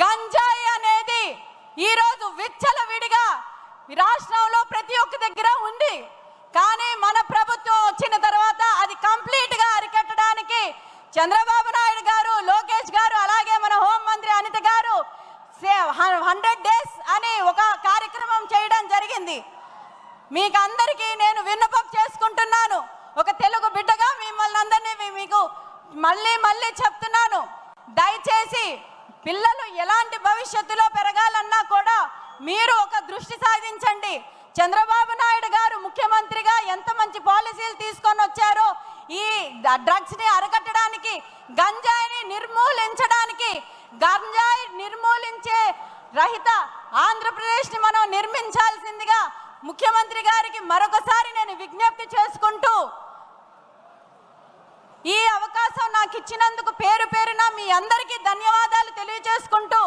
గంజాయి అనేది ఈరోజు విచ్చలవిడిగా విడిగా రాష్ట్రంలో ప్రతి ఒక్క దగ్గర ఉంది. కానీ మన ప్రభుత్వం వచ్చిన తర్వాత అది కంప్లీట్గా అరికట్టడానికి చంద్రబాబు నాయుడు గారు లోకేష్ గారు అలాగే మన హోంమంత్రి అనిత గారు హండ్రెడ్ డేస్ అని ఒక కార్యక్రమం చేయడం జరిగింది. మీకు అందరికీ నేను విన్నపం చేసుకుంటున్నాను. ఒక తెలుగు బిడ్డగా మిమ్మల్ని అందరినీ మీకు మళ్ళీ మళ్ళీ చెప్తున్నాను. దయచేసి పిల్లలు ఎలాంటి భవిష్యత్తులో పెరగాలన్నా కూడా మీరు ఒక దృష్టి సాధించండి. చంద్రబాబు నాయుడు గారు ముఖ్యమంత్రిగా ఎంత మంచి పాలసీలు తీసుకొని వచ్చారో ఈ డ్రగ్స్ని అరకట్టడానికి గంజాయిని నిర్మూలించడానికి గంజాయి నిర్మూలించే రహిత ఆంధ్రప్రదేశ్ని మనం నిర్మించాల్సిందిగా ముఖ్యమంత్రి గారికి మరొక మాకు నాకు ఇచ్చినందుకు పేరు పేరున మీ అందరికీ ధన్యవాదాలు తెలియజేసుకుంటూ